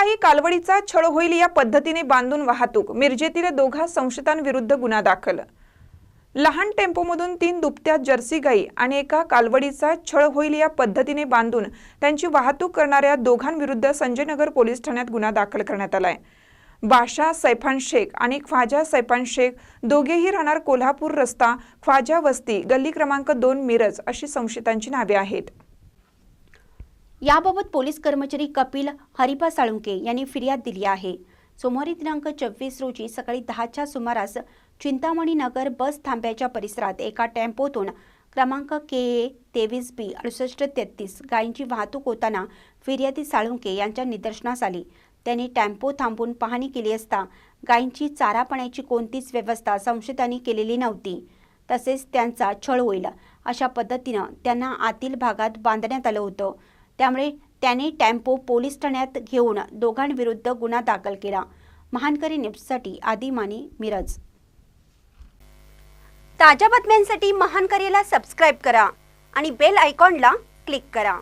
काही कालवडीचा छळ होईल या पद्धतीने बांधून वाहतूक. मिरजेतील दोघा संशयितांविरुद्ध गुन्हा दाखल. लहान टेम्पोमधून तीन दुपत्या जर्सी गाई आणि एका कालवडीचा छळ होईल या पद्धतीने बांधून त्यांची वाहतूक करणाऱ्या दोघांविरुद्ध संजयनगर पोलीस ठाण्यात गुन्हा दाखल करण्यात आलाय. बाशा सैफान शेख आणि ख्वाजा सैफान शेख दोघेही राहणार कोल्हापूर रस्ता ख्वाजा वस्ती गल्ली क्रमांक दोन मिरज अशी संशयितांची नावे आहेत. याबाबत पोलीस कर्मचारी कपिल हरिपा साळुंके यांनी फिर्याद दिली आहे. सोमवारी दिनांक चोवीस रोजी सकाळी दहाच्या सुमारास चिंतामणी नगर बस थांब्याच्या परिसरात एका टेम्पोतून क्रमांक के ए तेवीस बी अडुसष्ट तेहतीस गायींची वाहतूक होताना फिर्यादी साळुंके यांच्या निदर्शनास आली. त्यांनी टेम्पो थांबून पाहणी केली असता गायींची चारा पाण्याची कोणतीच व्यवस्था संशयितांनी केलेली नव्हती. तसेच त्यांचा छळ होईल अशा पद्धतीनं त्यांना आतील भागात बांधण्यात आलं होतं. त्यामुळे त्याने टेम्पो पोलीस ठाण्यात घेऊन दोघांविरुद्ध गुन्हा दाखल केला. महानकरी न्यूजसाठी आदी माने मिरज. ताज्या बातम्यांसाठी महानकरीला सबस्क्राईब करा आणि बेल आयकॉनला क्लिक करा.